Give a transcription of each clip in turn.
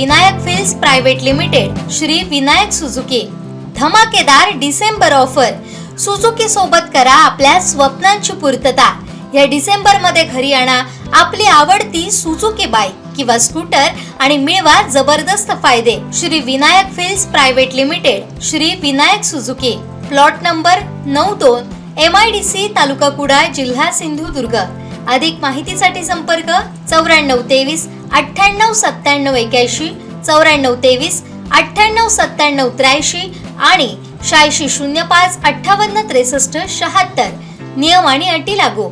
Vinayak fills private limited Shri Vinayak Suzuki. धमाकेदार December offer. Suzuki सोबत करा आपल्या स्वप्नांची पूर्तता. या डिसेंबरमध्ये घरी आणा आपली आवडती सुझुकी बाईक किंवा स्कूटर आणि मिळवा जबरदस्त फायदे. Shri Vinayak fills private limited Shri Vinayak Suzuki. Plot number नऊ दोन M I D C taluka Kudal जिल्हा सिंधुदुर्ग. अधिक माहितीसाठी संपर्क चौऱ्याण्णव तेवीस अठ्ठ्याण्णव सत्त्याण्णव एक्याऐंशी चौऱ्याण्णव तेवीस अठ्ठ्याण्णव सत्त्याण्णव त्र्याऐंशी आणि शहाऐंशी शून्य पाच अठ्ठावन्न त्रेसष्ट शहात्तर. नियम आणि अटी लागू.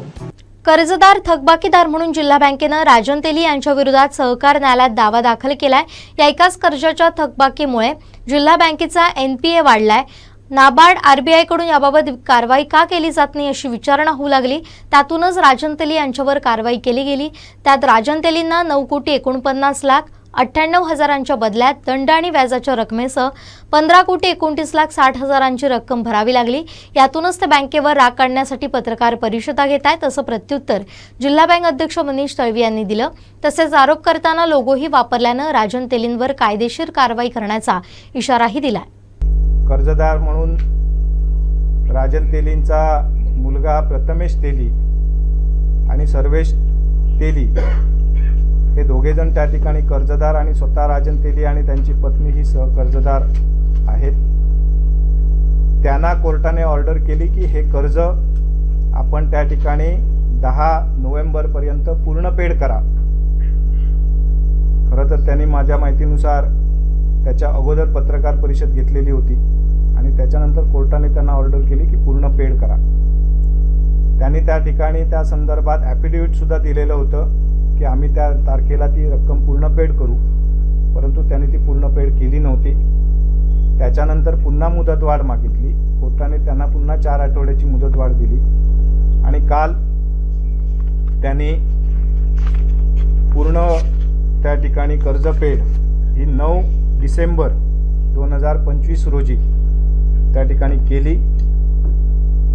कर्जदार थकबाकीदार म्हणून जिल्हा बँकेनं राजन तेली यांच्या विरोधात सहकार न्यायालयात दावा दाखल केलाय. या एकाच कर्जाच्या थकबाकीमुळे जिल्हा बँकेचा एनपीए वाढलाय. नाबार्ड आरबीआयकडून याबाबत कारवाई का केली जात नाही अशी विचारणा होऊ लागली. त्यातूनच राजन तेली यांच्यावर कारवाई केली गेली. त्यात राजन तेलींना नऊ कोटी एकोणपन्नास लाख अठ्ठ्याण्णव हजारांच्या बदल्यात दंड आणि व्याजाच्या रकमेसह पंधरा कोटी एकोणतीस लाख साठ हजारांची रक्कम भरावी लागली. यातूनच ते बँकेवर राग काढण्यासाठी पत्रकार परिषदा घेत आहेत असं प्रत्युत्तर जिल्हा बँक अध्यक्ष मनीष तळवी यांनी दिलं. तसेच आरोप करताना लोगोही वापरल्यानं राजन तेलींवर कायदेशीर कारवाई करण्याचा इशाराही दिलाय. कर्जदार म्हणून राजन तेलींचा मुलगा प्रथमेश तेली आणि सर्वेश तेली हे दोघेजण त्या ठिकाणी कर्जदार आणि स्वतः राजन तेली आणि त्यांची पत्नी ही सहकर्जदार आहेत. त्यांना कोर्टाने ऑर्डर केली की हे कर्ज आपण त्या ठिकाणी दहा नोव्हेंबरपर्यंत पूर्ण पेड करा. खरं तर त्यांनी माझ्या माहितीनुसार त्याच्या अगोदर पत्रकार परिषद घेतलेली होती. आणि त्याच्यानंतर कोर्टाने त्यांना ऑर्डर केली की पूर्ण पेड करा. त्यांनी त्या ठिकाणी त्या संदर्भात ॲफिडेव्हिटसुद्धा दिलेलं होतं की आम्ही त्या तारखेला ती रक्कम पूर्ण पेड करू. परंतु त्यांनी ती पूर्ण पेड केली नव्हती. त्याच्यानंतर पुन्हा मुदतवाढ मागितली. कोर्टाने त्यांना पुन्हा चार आठवड्याची मुदतवाढ दिली. आणि काल त्यांनी पूर्ण त्या ठिकाणी कर्ज पेड ही नऊ डिसेंबर दोन हजार पंचवीस रोजी त्या ठिकाणी केली.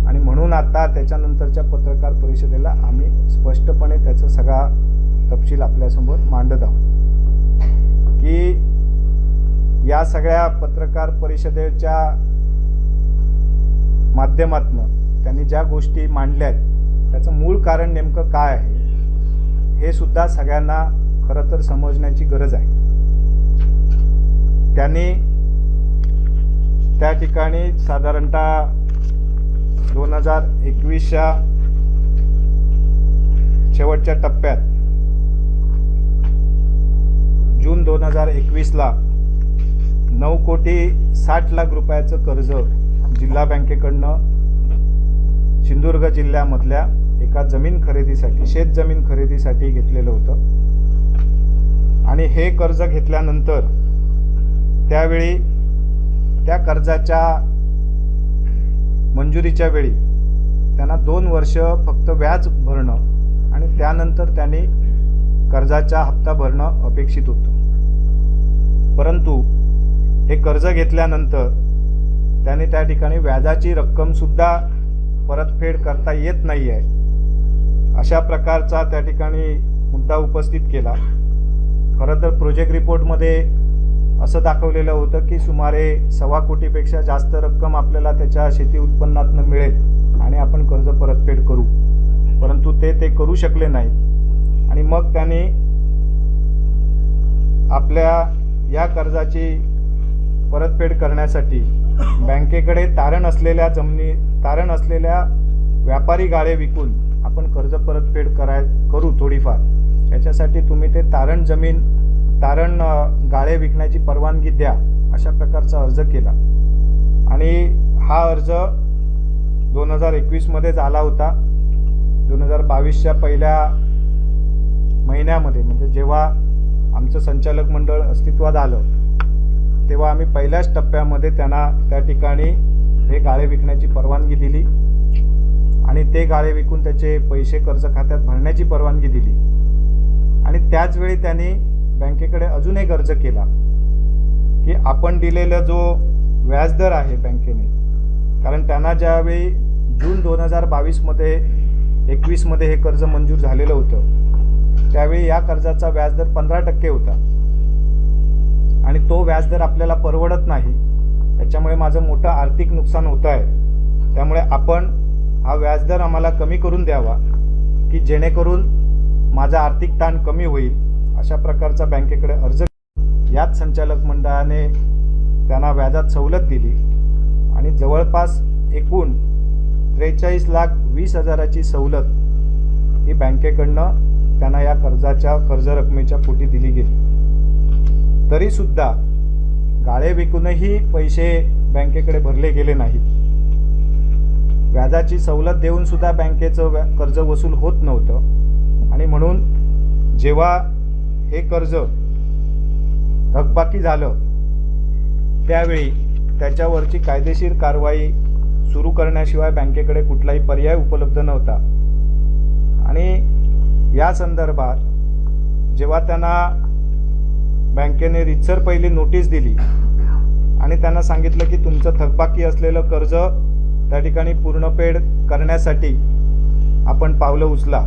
आणि म्हणून आता त्याच्यानंतरच्या पत्रकार परिषदेला आम्ही स्पष्टपणे त्याचा सगळा तपशील आपल्यासमोर मांडत आहोत. की या सगळ्या पत्रकार परिषदेच्या माध्यमातनं त्यांनी ज्या गोष्टी मांडल्या आहेत त्याचं मूळ कारण नेमकं काय आहे हे सुद्धा सगळ्यांना खरं तर समजण्याची गरज आहे. त्यांनी त्या ठिकाणी साधारणतः दोन हजार एकवीसच्या शेवटच्या टप्प्यात जून दोन हजार एकवीसला नऊ कोटी साठ लाख रुपयाचं कर्ज जिल्हा बँकेकडनं सिंधुदुर्ग जिल्ह्यामधल्या एका जमीन खरेदीसाठी शेत जमीन खरेदीसाठी घेतलेलं होतं. आणि हे कर्ज घेतल्यानंतर त्यावेळी त्या कर्जाच्या मंजुरीच्या वेळी त्यांना दोन वर्ष फक्त व्याज भरणं आणि त्यानंतर त्यांनी कर्जाचा हप्ता भरणं अपेक्षित होतं. परंतु हे कर्ज घेतल्यानंतर त्याने त्या ठिकाणी व्याजाची रक्कमसुद्धा परतफेड करता येत नाही आहे अशा प्रकारचा त्या ठिकाणी मुद्दा उपस्थित केला. खरं तर प्रोजेक्ट रिपोर्टमध्ये असं दाखवलेलं होतं की सुमारे सव्वा कोटीपेक्षा जास्त रक्कम आपल्याला त्याच्या शेती उत्पन्नातनं मिळेल आणि आपण कर्ज परतफेड करू. परंतु ते ते करू शकले नाही आणि मग त्यांनी आपल्या या कर्जाची परतफेड करण्यासाठी बँकेकडे तारण असलेल्या जमिनी तारण असलेल्या व्यापारी गाळे विकून आपण कर्ज परतफेड कराय करू थोडीफार. याच्यासाठी तुम्ही ते तारण जमीन तारण गाळे विकण्याची परवानगी द्या अशा प्रकारचा अर्ज केला. आणि हा अर्ज दोन हजार एकवीसमध्ये झाला होता. दोन हजार बावीसच्या पहिल्या महिन्यामध्ये म्हणजे जेव्हा आमचं संचालक मंडळ अस्तित्वात आलं तेव्हा आम्ही पहिल्याच टप्प्यामध्ये त्यांना त्या ठिकाणी हे गाळे विकण्याची परवानगी दिली आणि ते गाळे विकून त्याचे पैसे कर्ज खात्यात भरण्याची परवानगी दिली. आणि त्याचवेळी त्यांनी बँकेकडे अजून एक अर्ज केला की आपण दिलेला जो व्याजदर आहे बँकेने कारण त्यांना ज्यावेळी जून दोन हजार बावीसमध्ये एकवीसमध्ये हे कर्ज मंजूर झालेलं होतं त्यावेळी या कर्जाचा व्याजदर पंधरा टक्के होता. आणि तो व्याजदर आपल्याला परवडत नाही त्याच्यामुळे माझं मोठं आर्थिक नुकसान होतं आहे. त्यामुळे आपण हा व्याजदर आम्हाला कमी करून द्यावा की जेणेकरून माझा आर्थिक ताण कमी होईल. अशा प्रकारचा बँकेकडे अर्ज याच संचालक मंडळाने त्यांना व्याजात सवलत दिली आणि जवळपास एकूण त्रेचाळीस लाख वीस हजाराची सवलत ही बँकेकडनं त्यांना या कर्जाच्या कर्ज रकमेच्या पोटी दिली गेली. तरीसुद्धा गाळे विकूनही पैसे बँकेकडे भरले गेले नाहीत. व्याजाची सवलत देऊन सुद्धा बँकेचं व्या- कर्ज वसूल होत नव्हतं. आणि म्हणून जेव्हा हे कर्ज थकबाकी झालं त्यावेळी त्याच्यावरची कायदेशीर कारवाई सुरू करण्याशिवाय बँकेकडे कुठलाही पर्याय उपलब्ध नव्हता. आणि या संदर्भात जेव्हा त्यांना बँकेने रितसर पहिली नोटीस दिली आणि त्यांना सांगितलं की तुमचं थकबाकी असलेलं कर्ज त्या ठिकाणी पूर्णपेड करण्यासाठी आपण पावलं उचला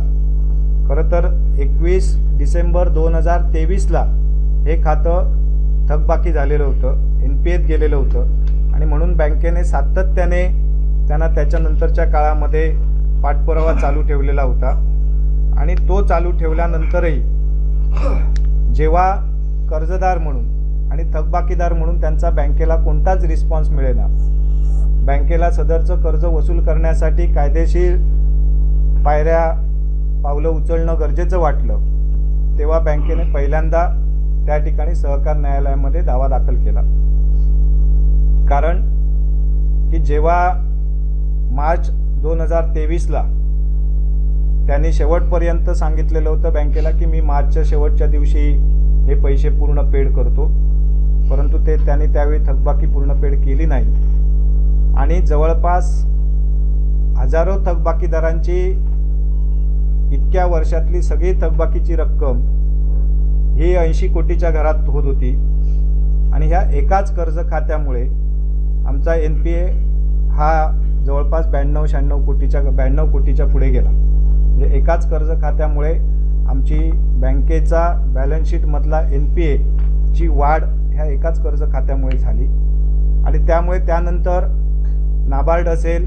खरं तर एकवीस डिसेंबर दोन हजार तेवीसला हे खातं थकबाकी झालेलं होतं एन पी एत गेलेलं होतं. आणि म्हणून बँकेने सातत्याने त्यांना त्याच्यानंतरच्या काळामध्ये पाठपुरावा चालू ठेवलेला होता. आणि तो चालू ठेवल्यानंतरही जेव्हा कर्जदार म्हणून आणि थकबाकीदार म्हणून त्यांचा बँकेला कोणताच रिस्पॉन्स मिळेना. बँकेला सदरचं कर्ज वसूल करण्यासाठी कायदेशीर पायऱ्या पावलं उचलणं गरजेचं वाटलं तेव्हा बँकेने पहिल्यांदा त्या ठिकाणी सहकार न्यायालयामध्ये दावा दाखल केला. कारण की जेव्हा मार्च दोन हजार तेवीसला त्यांनी शेवटपर्यंत सांगितलेलं होतं बँकेला की मी मार्चच्या शेवटच्या दिवशी हे पैसे पूर्ण पेड करतो परंतु ते त्यांनी त्यावेळी थकबाकी पूर्ण पेड केली नाही. आणि जवळपास हजारो थकबाकीदारांची इतक्या वर्षातली सगळी थकबाकीची रक्कम ही ऐंशी कोटीच्या घरात होत होती. आणि ह्या एकाच कर्ज खात्यामुळे आमचा एन पी ए हा जवळपास ब्याण्णव शहाण्णव कोटीच्या ब्याण्णव कोटीच्या पुढे गेला. म्हणजे एकाच कर्ज खात्यामुळे आमची बँकेचा बॅलन्स शीटमधला एन पी एची वाढ ह्या एकाच कर्ज खात्यामुळे झाली. आणि त्यामुळे त्यानंतर नाबार्ड असेल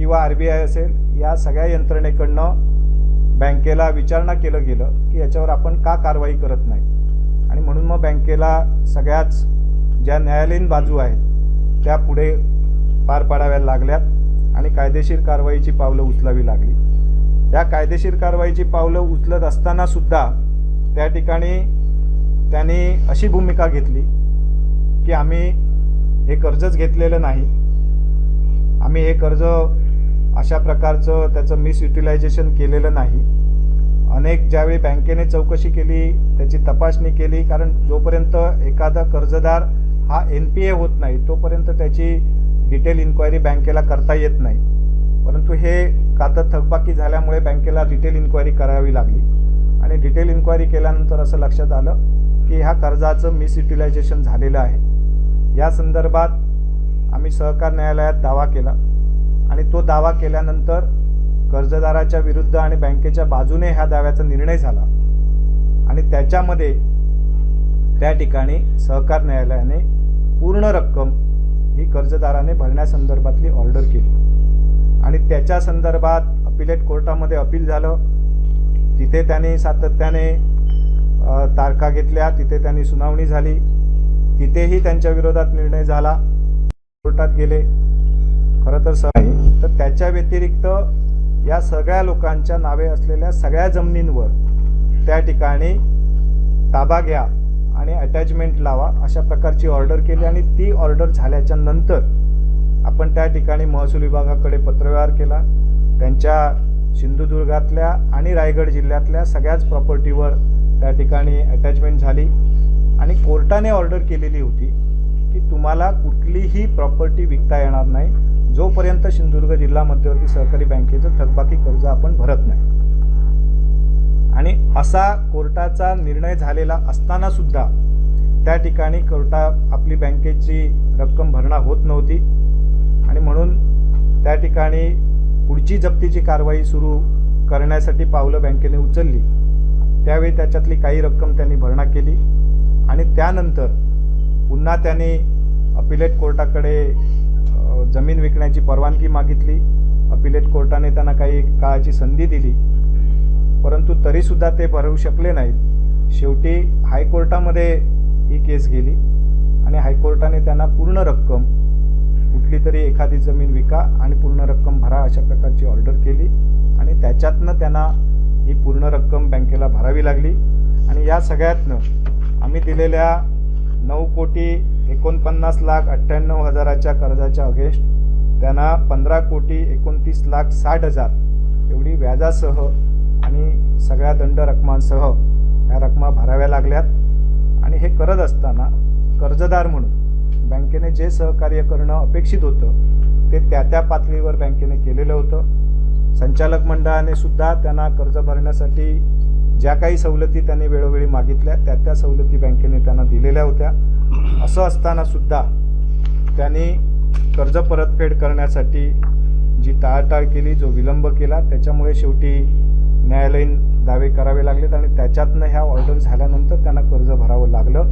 किंवा आर बी आय असेल या सगळ्या यंत्रणेकडनं बँकेला विचारणा केलं गेलं की याच्यावर आपण का कारवाई करत नाही. आणि म्हणून मग बँकेला सगळ्याच ज्या न्यायालयीन बाजू आहेत त्या पुढे पार पाडाव्या लागल्यात आणि कायदेशीर कारवाईची पावलं उचलावी लागली. या कायदेशीर कारवाईची पावलं उचलत असतानासुद्धा त्या ठिकाणी त्यांनी अशी भूमिका घेतली की आम्ही हे कर्जच घेतलेलं नाही. आम्ही हे कर्ज अशा प्रकारचं त्याचं मिसयुटिलायझेशन केलेलं नाही. अनेक ज्यावेळी बँकेने चौकशी केली त्याची तपासणी केली कारण जोपर्यंत एखादा कर्जदार हा एन पी ए होत नाही तोपर्यंत त्याची डिटेल इन्क्वायरी बँकेला करता येत नाही. परंतु हे खातं थकबाकी झाल्यामुळे बँकेला डिटेल इन्क्वायरी करावी लागली. आणि डिटेल इन्क्वायरी केल्यानंतर असं लक्षात आलं की ह्या कर्जाचं मिसयुटिलायझेशन झालेलं आहे. या संदर्भात आम्ही सहकार न्यायालयात दावा केला. आणि तो दावा केल्यानंतर कर्जदाराच्या विरुद्ध आणि बँकेच्या बाजूने ह्या दाव्याचा निर्णय झाला. आणि त्याच्यामध्ये त्या ठिकाणी सहकार न्यायालयाने पूर्ण रक्कम ही कर्जदाराने भरण्यासंदर्भातली ऑर्डर केली. आणि त्याच्या संदर्भात अपिलेट कोर्टामध्ये अपील झालं. तिथे त्यांनी सातत्याने तारखा घेतल्या. तिथे त्यांनी सुनावणी झाली. तिथेही त्यांच्या विरोधात निर्णय झाला. कोर्टात गेले. खरं तर सर तर त्याच्या व्यतिरिक्त या सगळ्या लोकांच्या नावे असलेल्या सगळ्या जमिनींवर त्या ठिकाणी ताबा घ्या आणि अटॅचमेंट लावा अशा प्रकारची ऑर्डर केली आणि ती ऑर्डर झाल्याच्यानंतर आपण त्या ठिकाणी महसूल विभागाकडे पत्रव्यवहार केला. त्यांच्या सिंधुदुर्गातल्या आणि रायगड जिल्ह्यातल्या सगळ्याच प्रॉपर्टीवर त्या ठिकाणी अटॅचमेंट झाली. आणि कोर्टाने ऑर्डर केलेली होती की तुम्हाला कुठलीही प्रॉपर्टी विकता येणार नाही. जोपर्यंत सिंधुदुर्ग जिल्हा मध्यवर्ती सहकारी बँकेचं थकबाकी कर्ज आपण भरत नाही. आणि असा कोर्टाचा निर्णय झालेला असताना सुद्धा त्या ठिकाणी कोर्टा आपली बँकेची रक्कम भरणा होत नव्हती. आणि म्हणून त्या ठिकाणी पुढची जप्तीची कारवाई सुरू करण्यासाठी पावलं बँकेने उचलली. त्यावेळी त्याच्यातली काही रक्कम त्यांनी भरणा केली. आणि त्यानंतर पुन्हा त्यांनी अपिलेट कोर्टाकडे जमीन विकण्याची परवानगी मागितली. अपिलेट कोर्टाने त्यांना काही काळाची संधी दिली. परंतु तरीसुद्धा ते भरवू शकले नाहीत. शेवटी हायकोर्टामध्ये ही केस गेली आणि हायकोर्टाने त्यांना पूर्ण रक्कम कुठली तरी एखादी जमीन विका आणि पूर्ण रक्कम भरा अशा प्रकारची ऑर्डर केली आणि त्याच्यातनं त्यांना ही पूर्ण रक्कम बँकेला भरावी लागली. आणि या सगळ्यातनं आम्ही दिलेल्या नऊ कोटी एकोणपन्नास लाख अठ्ठ्याण्णव हजाराच्या कर्जाच्या अगेन्स्ट त्यांना पंधरा कोटी एकोणतीस लाख साठ हजार एवढी व्याजासह आणि सगळ्या दंड रकमांसह ह्या रकमा भराव्या लागल्यात. आणि हे करत असताना कर्जदार म्हणून बँकेने जे सहकार्य करणं अपेक्षित होतं ते त्या त्या पातळीवर बँकेने केलेलं होतं. संचालक मंडळाने सुद्धा त्यांना कर्ज भरण्यासाठी ज्या काही सवलती त्यांनी वेळोवेळी मागितल्या त्या त्या सवलती बँकेने त्यांना दिलेल्या होत्या. असं असताना सुद्धा त्यांनी कर्ज परतफेड करण्यासाठी जी टाळाटाळ केली जो विलंब केला त्याच्यामुळे शेवटी न्यायालयीन दावे करावे लागलेत आणि त्याच्यातनं ह्या ऑर्डर झाल्यानंतर त्यांना कर्ज भरावं लागलं.